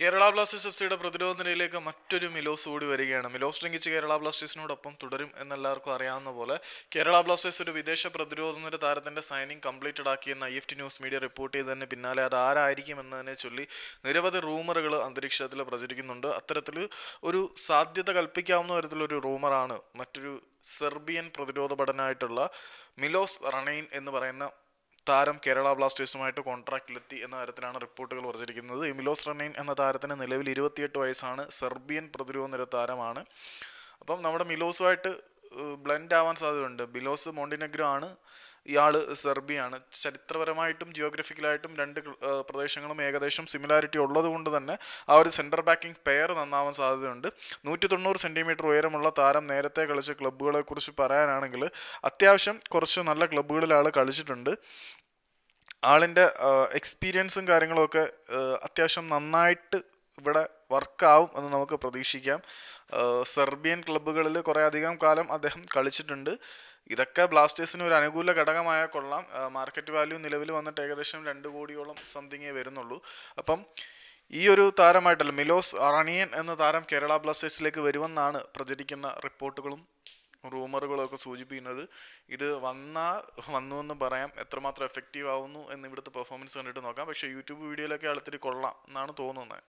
Kerala Blasters F സിയുടെ പ്രതിരോധ നിരയിലേക്ക് മറ്റൊരു മിലോസ് കൂടി വരികയാണ്. മിലോസ് ലംഘിച്ച് കേരള ബ്ലാസ്റ്റേഴ്സിനോടൊപ്പം തുടരും എന്നെല്ലാവർക്കും അറിയാവുന്ന പോലെ കേരള ബ്ലാസ്റ്റേഴ്സ് ഒരു വിദേശ പ്രതിരോധ നിര താരത്തിന്റെ signing completed ആക്കിയെന്ന് I F T news media report ചെയ്തതിന് പിന്നാലെ അത് ആരായിരിക്കും എന്നതിനെ ചൊല്ലി നിരവധി റൂമറുകൾ അന്തരീക്ഷത്തിൽ പ്രചരിക്കുന്നുണ്ട്. അത്തരത്തിൽ ഒരു സാധ്യത കൽപ്പിക്കാവുന്ന തരത്തിലൊരു റൂമറാണ് മറ്റൊരു സെർബിയൻ പ്രതിരോധ ഭടനായിട്ടുള്ള മിലോസ് റണൈൻ എന്ന് പറയുന്ന താരം കേരള ബ്ലാസ്റ്റേഴ്സുമായിട്ട് കോൺട്രാക്റ്റിലെത്തി എന്ന തരത്തിലാണ് റിപ്പോർട്ടുകൾ പറഞ്ഞിരിക്കുന്നത് ഇമിലോസ് മിലോസ് റണ്ണൈൻ എന്ന താരത്തിന് നിലവിൽ ഇരുപത്തിയെട്ട് വയസ്സാണ്. സെർബിയൻ പ്രതിരോധ നിര താരമാണ്. അപ്പം നമ്മുടെ മിലോസുമായിട്ട് ബ്ലെൻഡ് ആവാൻ സാധ്യതയുണ്ട്. ബിലോസ് മോണ്ടിനെഗ്രോ ആണ്. ഇയാൾ സെർബിയാണ്. ചരിത്രപരമായിട്ടും ജിയോഗ്രഫിക്കലായിട്ടും രണ്ട് പ്രദേശങ്ങളും ഏകദേശം സിമിലാരിറ്റി ഉള്ളത് കൊണ്ട് തന്നെ ആ ഒരു സെന്റർ ബാക്കിംഗ് പെയർ നന്നാവാൻ സാധ്യതയുണ്ട്. നൂറ്റി തൊണ്ണൂറ് സെന്റിമീറ്റർ ഉയരമുള്ള താരം നേരത്തെ കളിച്ച ക്ലബ്ബുകളെ കുറിച്ച് പറയാനാണെങ്കിൽ അത്യാവശ്യം കുറച്ച് നല്ല ക്ലബ്ബുകളിൽ ആൾ കളിച്ചിട്ടുണ്ട്. ആളിന്റെ എക്സ്പീരിയൻസും കാര്യങ്ങളൊക്കെ അത്യാവശ്യം നന്നായിട്ട് ഇവിടെ വർക്കാവും എന്ന് നമുക്ക് പ്രതീക്ഷിക്കാം. സെർബിയൻ ക്ലബ്ബുകളിൽ കുറേ അധികം കാലം അദ്ദേഹം കളിച്ചിട്ടുണ്ട്. ഇതൊക്കെ ബ്ലാസ്റ്റേഴ്സിന് ഒരു അനുകൂല ഘടകമായ കൊള്ളാം. മാർക്കറ്റ് വാല്യൂ നിലവിൽ വന്നിട്ട് ഏകദേശം രണ്ട് കോടിയോളം സംതിങ്ങേ വരുന്നുള്ളൂ. അപ്പം ഈ ഒരു താരമായിട്ടല്ല മിലോസ് അറണിയൻ എന്ന താരം കേരള ബ്ലാസ്റ്റേഴ്സിലേക്ക് വരുമെന്നാണ് പ്രചരിക്കുന്ന റിപ്പോർട്ടുകളും റൂമറുകളും ഒക്കെ സൂചിപ്പിക്കുന്നത്. ഇത് വന്നാൽ വന്നു എന്ന് പറയാം എത്രമാത്രം എഫക്റ്റീവ് ആവുന്നു എന്ന് ഇവിടുത്തെ പെർഫോമൻസ് കണ്ടിട്ട് നോക്കാം. പക്ഷേ യൂട്യൂബ് വീഡിയോയിലൊക്കെ ആൾത്തിരി കൊള്ളാം എന്നാണ് തോന്നുന്നത്.